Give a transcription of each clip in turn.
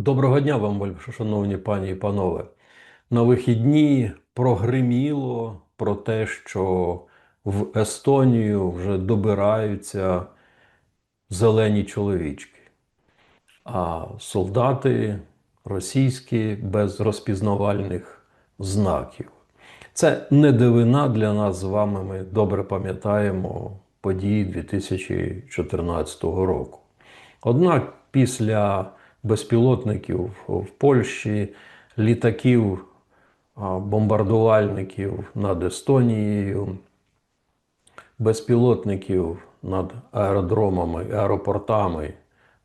Доброго дня вам, шановні пані і панове. На вихідні прогриміло про те, що в Естонію вже добираються зелені чоловічки, а солдати російські без розпізнавальних знаків. Це не дивина для нас з вами. Ми добре пам'ятаємо події 2014 року. Однак після безпілотників в Польщі, літаків, бомбардувальників над Естонією, безпілотників над аеродромами, аеропортами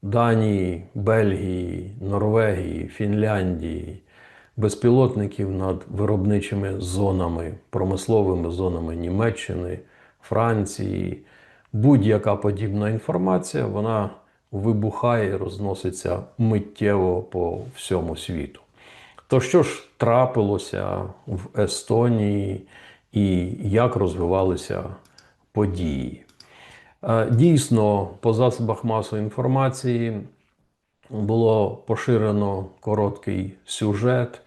Данії, Бельгії, Норвегії, Фінляндії, безпілотників над виробничими зонами, промисловими зонами Німеччини, Франції. Будь-яка подібна інформація, вона вибухає і розноситься миттєво по всьому світу. То що ж трапилося в Естонії і як розвивалися події? Е, Дійсно, по засобах масової інформації було поширено короткий сюжет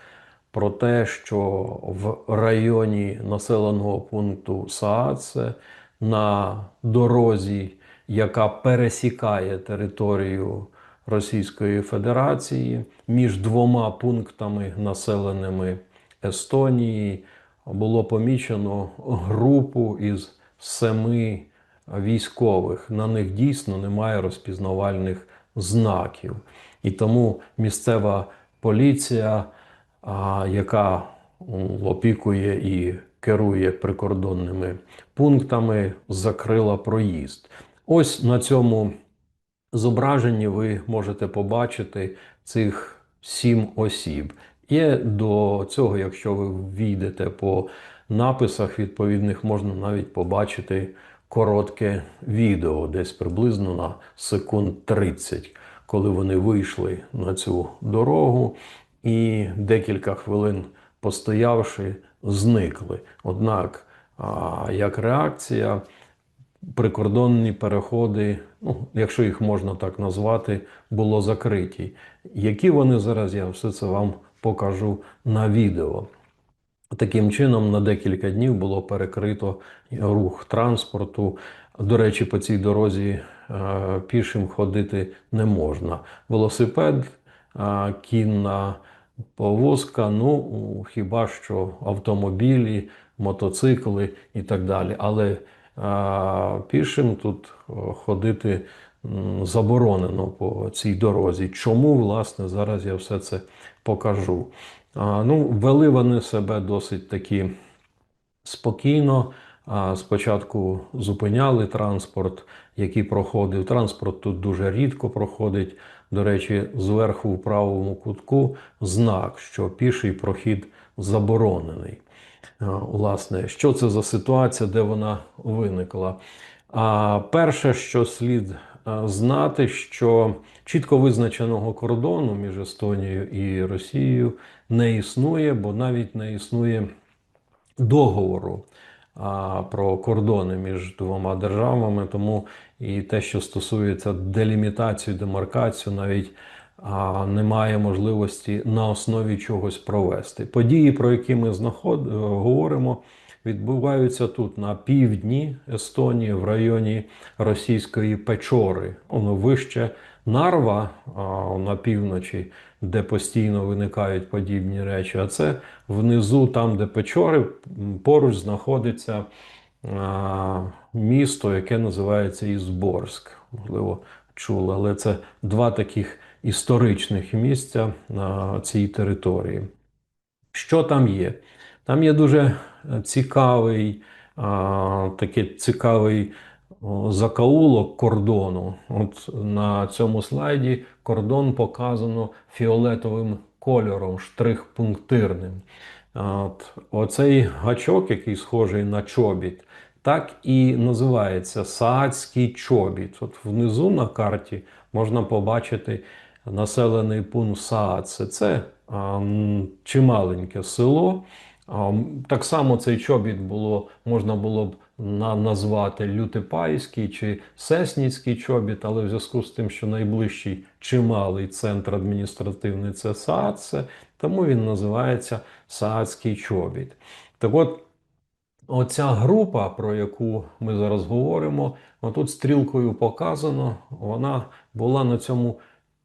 про те, що в районі населеного пункту Сааце на дорозі, яка пересікає територію Російської Федерації між двома пунктами населеними Естонії, було помічено групу із семи військових. На них дійсно немає розпізнавальних знаків. І тому місцева поліція, яка опікує і керує прикордонними пунктами, закрила проїзд. Ось на цьому зображенні ви можете побачити цих сім осіб. Є до цього, якщо ви війдете по написах відповідних, можна навіть побачити коротке відео, десь приблизно на секунд 30, коли вони вийшли на цю дорогу і декілька хвилин постоявши, зникли. Однак, як реакція, прикордонні переходи, ну, якщо їх можна так назвати, було закриті. Які вони зараз, я все це вам покажу на відео. Таким чином, на декілька днів було перекрито рух транспорту. До речі, по цій дорозі е, пішим ходити не можна. Велосипед, е, кінна повозка, ну хіба що автомобілі, мотоцикли і так далі. Але пішим тут е, ходити заборонено по цій дорозі. Чому, власне, зараз я все це покажу. Ну, вели вони себе досить таки спокійно. Спочатку зупиняли транспорт, який проходив. Транспорт тут дуже рідко проходить. До речі, зверху в правому кутку знак, що піший прохід заборонений. А, Власне, що це за ситуація, де вона виникла? А перше, що слід знати, що чітко визначеного кордону між Естонією і Росією не існує, бо навіть не існує договору про кордони між двома державами. Тому і те, що стосується делімітації, демаркацію, навіть немає можливості на основі чогось провести. Події, про які ми знаход... е, говоримо, відбуваються тут на півдні Естонії, в районі російської Печори. Воно вище Нарва на півночі, де постійно виникають подібні речі. А це внизу, там, де Печори, поруч знаходиться місто, яке називається Ізборськ. Можливо, чули, але це два таких історичних місця на цій території. Що там є? Там є дуже е, цікавий, такий цікавий о, закоулок кордону. От на цьому слайді кордон показано фіолетовим кольором, штрих-пунктирним. От, оцей гачок, який схожий на чобіт, так і називається Саацький чобіт. От внизу на карті можна побачити населений пункт Сааце. Це чималеньке село, Так само цей чобіт було, можна було б назвати Лютепайський чи Сесніцький чобіт, але в зв'язку з тим, що найближчий чималий центр адміністративний це Саатсе, тому він називається Саатський чобіт. Так от, оця група, про яку ми зараз говоримо, отут стрілкою показано, вона була на цьому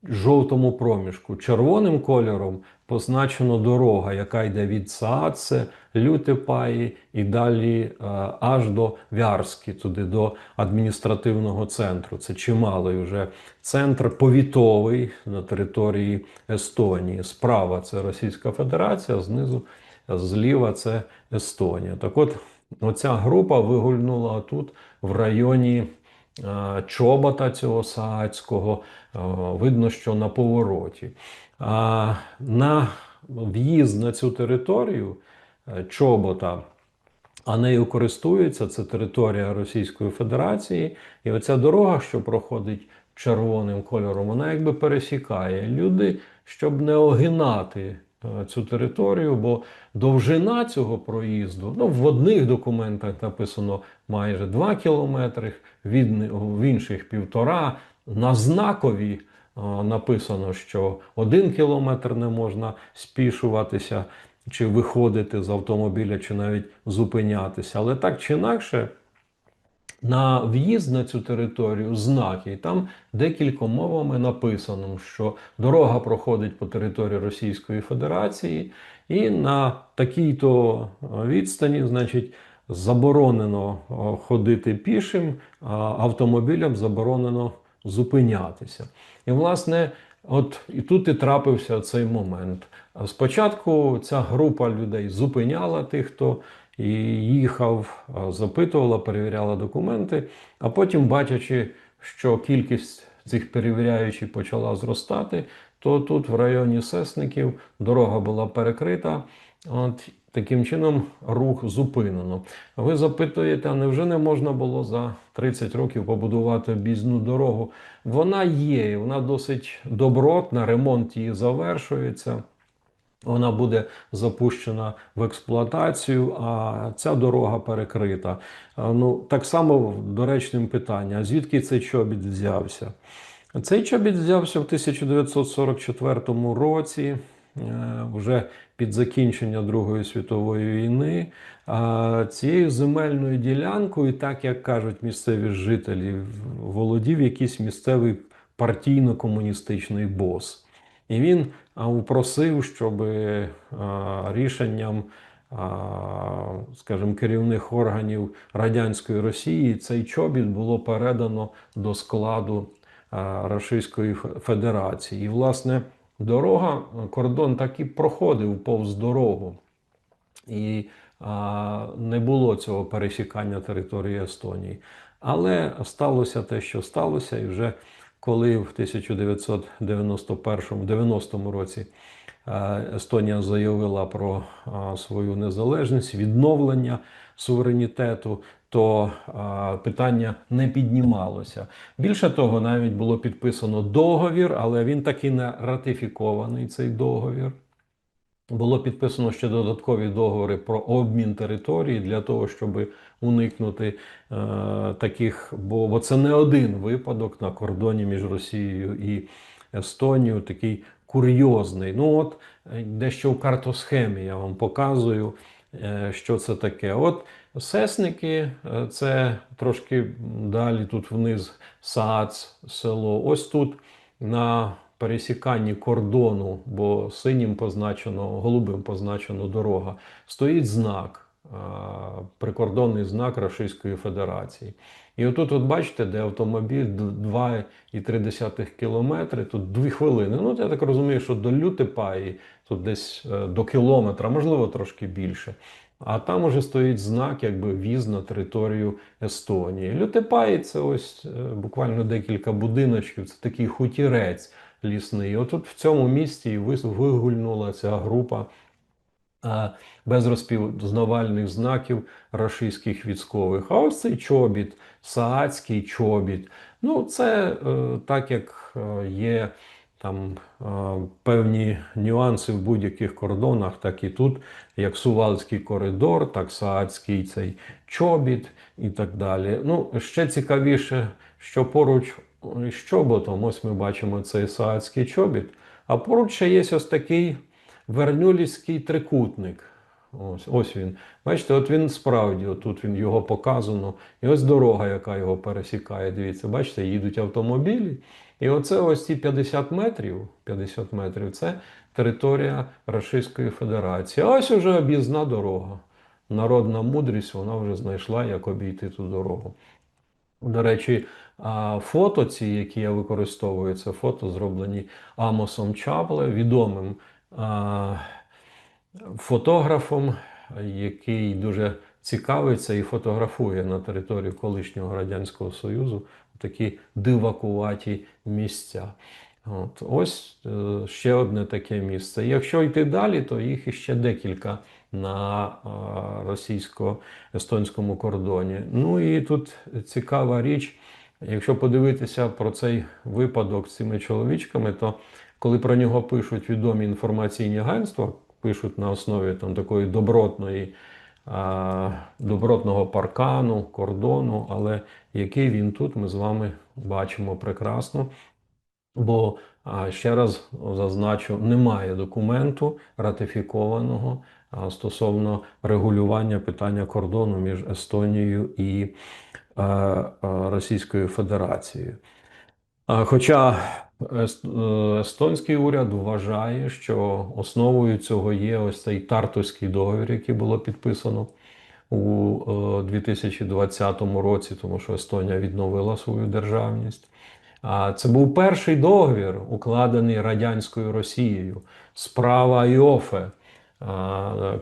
жовтому проміжку. Червоним кольором позначено дорога, яка йде від Саатсе, Лютепаї і далі е, аж до Вярськи, туди до адміністративного центру. Це чималий вже центр повітовий на території Естонії. Справа це Російська Федерація, знизу зліва це Естонія. Так от, оця група вигульнула тут в районі чобота цього саацького. Е, Видно, що на повороті. На в'їзд на цю територію е, чобота, а нею користуються, це територія Російської Федерації. І оця дорога, що проходить червоним кольором, вона якби пересікає люди, щоб не огинати е, цю територію, бо довжина цього проїзду, ну в одних документах написано майже 2 кілометри, від, в інших півтора. На знакові е, написано, що один кілометр не можна спішуватися чи виходити з автомобіля, чи навіть зупинятися. Але так чи інакше, на в'їзд на цю територію знаки, і там декілька мовами написано, що дорога проходить по території Російської Федерації, і на такій-то відстані, значить, заборонено е, ходити пішим, а автомобілям заборонено зупинятися. І, власне, от і тут і трапився цей момент. Спочатку ця група людей зупиняла тих, хто і їхав, запитувала, перевіряла документи, а потім, бачачи, що кількість цих перевіряючих почала зростати, то тут, в районі Сесників, дорога була перекрита. От таким чином рух зупинено. Ви запитуєте, а невже не можна було за 30 років побудувати об'їзну дорогу? Вона є, вона досить добротна, ремонт її завершується. Вона буде запущена в експлуатацію, а ця дорога перекрита. Ну, так само доречним питання: звідки цей чобіт взявся? Цей чобіт взявся в 1944 році, е, вже під закінчення Другої світової війни. Цією земельною ділянкою, так як кажуть місцеві жителі, володів якийсь місцевий партійно-комуністичний бос. І він упросив, щоб рішенням, скажімо, керівних органів радянської Росії цей чобіт було передано до складу Російської Федерації. І, власне, дорога, кордон так і проходив повз дорогу. І не було цього пересікання території Естонії. Але сталося те, що сталося, і вже коли в 1991-90 році е, Естонія заявила про свою незалежність, відновлення суверенітету, то питання не піднімалося. Більше того, навіть було підписано договір, але він таки не ратифікований цей договір. Було підписано ще додаткові договори про обмін території для того, щоб уникнути е, таких, бо, бо це не один випадок на кордоні між Росією і Естонією, такий курйозний. Ну от е, дещо в картосхемі я вам показую, е, що це таке. От Сесники, е, це трошки далі тут вниз Саац село. Ось тут на пересіканні кордону, бо синім позначено, голубим позначено дорога, стоїть знак, прикордонний знак Російської Федерації. І отут, от бачите, де автомобіль 2,3 кілометри, тут 2 хвилини. Ну, я так розумію, що до Лютепаї тут десь е, до кілометра, можливо, трошки більше. А там уже стоїть знак, якби в'їзд на територію Естонії. Лютепаї це ось е, буквально декілька будиночків, це такий хутірець лісний. І отут в цьому місті вигульнула ця група без розпізнавальних знаків рашистських військових. А ось цей чобіт, саацький чобіт. Ну, це е, так як е, є там е, певні нюанси в будь-яких кордонах, так і тут, як Сувалський коридор, так Саацький цей чобіт і так далі. Ну, ще цікавіше, що поруч із чоботом, ось ми бачимо цей Саацький чобіт, а поруч ще є ось такий Вернюлівський трикутник. Ось, ось він. Бачите, от він справді, тут він його показано. І ось дорога, яка його пересікає. Дивіться, бачите, їдуть автомобілі. І оце ось ці 50 метрів, 50 метрів це територія Російської Федерації. А ось уже об'їзна дорога. Народна мудрість вона вже знайшла, як обійти ту дорогу. До речі, фото ці, які я використовую, це фото зроблені Амосом Чапле, відомим а, фотографом, який дуже цікавиться і фотографує на території колишнього Радянського Союзу такі дивакуваті місця. От, ось е, ще одне таке місце. Якщо йти далі, то їх іще декілька на російсько-естонському кордоні. Ну і тут цікава річ, якщо подивитися про цей випадок з цими чоловічками, то коли про нього пишуть відомі інформаційні агентства, пишуть на основі там такої добротної. а, Добротного паркану, кордону, але який він тут, ми з вами бачимо прекрасно. Бо а, ще раз зазначу, немає документу ратифікованого стосовно регулювання питання кордону між Естонією і Російською Федерацією. Хоча е, естонський уряд вважає, що основою цього є ось цей Тартуський договір, який було підписано у е, 2020 році, тому що Естонія відновила свою державність. А це був перший договір, укладений радянською Росією. Справа Іофе,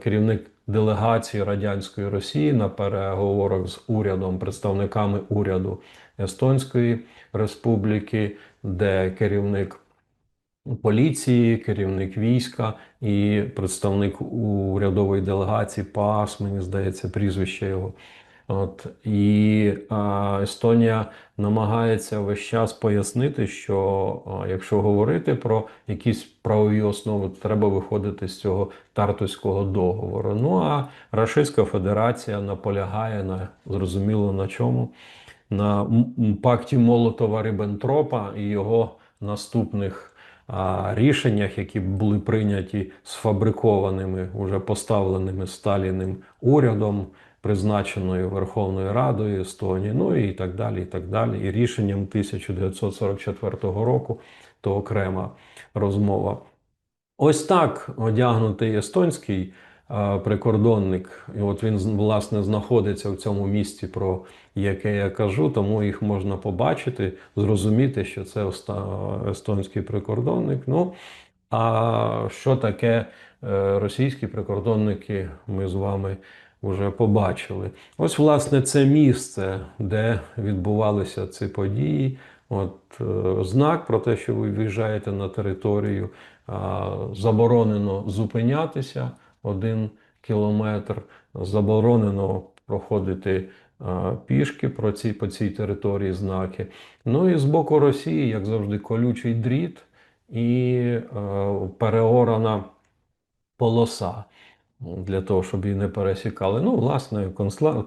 керівник делегації радянської Росії на переговорах з урядом, представниками уряду Естонської Республіки, де керівник поліції, керівник війська і представник урядової делегації ПАС, мені здається, прізвище його. От і а, Естонія намагається весь час пояснити, що а, якщо говорити про якісь правові основи, то треба виходити з цього Тартуського договору. Ну а Російська Федерація наполягає на зрозуміло на чому на пакті Молотова Ріббентропа і його наступних а, рішеннях, які були прийняті сфабрикованими, уже поставленими Сталіним урядом, призначеною Верховною Радою Естонії, ну і так далі. І так далі. І рішенням 1944 року то окрема розмова. Ось так одягнутий естонський прикордонник, і от він власне знаходиться в цьому місці, про яке я кажу, тому їх можна побачити, зрозуміти, що це естонський прикордонник. Ну а що таке е, російські прикордонники, ми з вами вже побачили. Ось, власне, це місце, де відбувалися ці події. От е, знак про те, що ви в'їжджаєте на територію, заборонено зупинятися один кілометр, заборонено проходити пішки про ці, по цій території знаки. Ну і з боку Росії, як завжди, колючий дріт і е, переорана полоса для того, щоб її не пересікали. Ну, власне,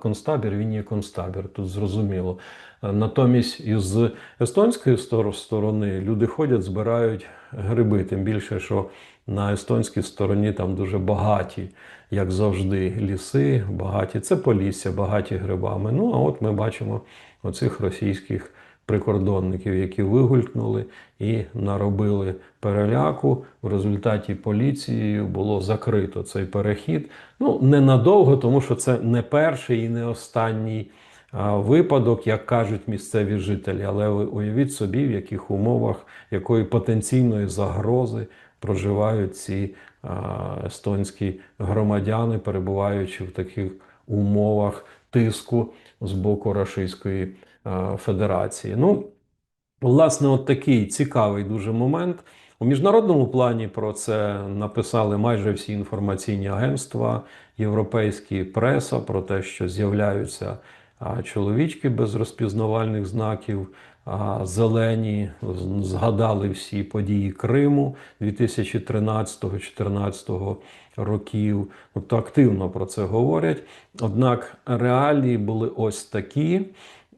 концтабір, він є концтабір, тут зрозуміло. Е, Натомість із естонської стор- сторони люди ходять, збирають гриби, тим більше, що на естонській стороні там дуже багаті, як завжди, ліси, багаті. Це полісся, багаті грибами. Ну, а от ми бачимо оцих російських прикордонників, які вигулькнули і наробили переляку. В результаті поліцією було закрито цей перехід. Ну, ненадовго, тому що це не перший і не останній випадок, як кажуть місцеві жителі. Але ви уявіть собі, в яких умовах якої потенційної загрози проживають ці естонські громадяни, перебуваючи в таких умовах тиску з боку а, Федерації. Ну, Власне, от такий цікавий дуже момент. У міжнародному плані про це написали майже всі інформаційні агентства, європейські преса про те, що з'являються чоловічки без розпізнавальних знаків зелені згадали всі події Криму 2013-2014 років. Тобто активно про це говорять. Однак реалії були ось такі.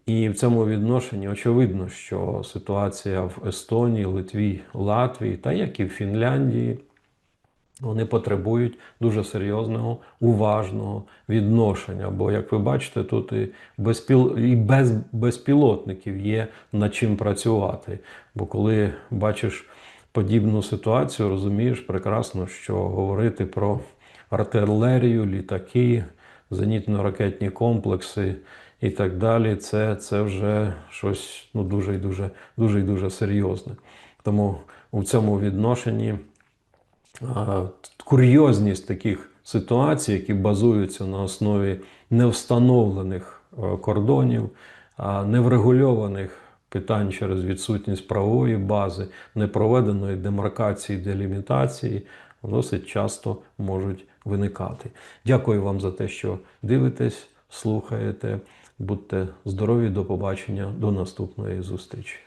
І в цьому відношенні очевидно, що ситуація в Естонії, Литві, Латвії та як і в Фінляндії вони потребують дуже серйозного, уважного відношення. Бо, як ви бачите, тут і, безпіл... і без безпілотників є над чим працювати. Бо коли бачиш подібну ситуацію, розумієш прекрасно, що говорити про артилерію, літаки, зенітно-ракетні комплекси і так далі, це, це вже щось ну, дуже і дуже, дуже дуже серйозне. Тому у цьому відношенні а, курйозність таких ситуацій, які базуються на основі невстановлених е, кордонів, а, неврегульованих питань через відсутність правової бази, непроведеної демаркації, делімітації, досить часто можуть виникати. Дякую вам за те, що дивитесь, слухаєте. Будьте здорові, до побачення, до наступної зустрічі.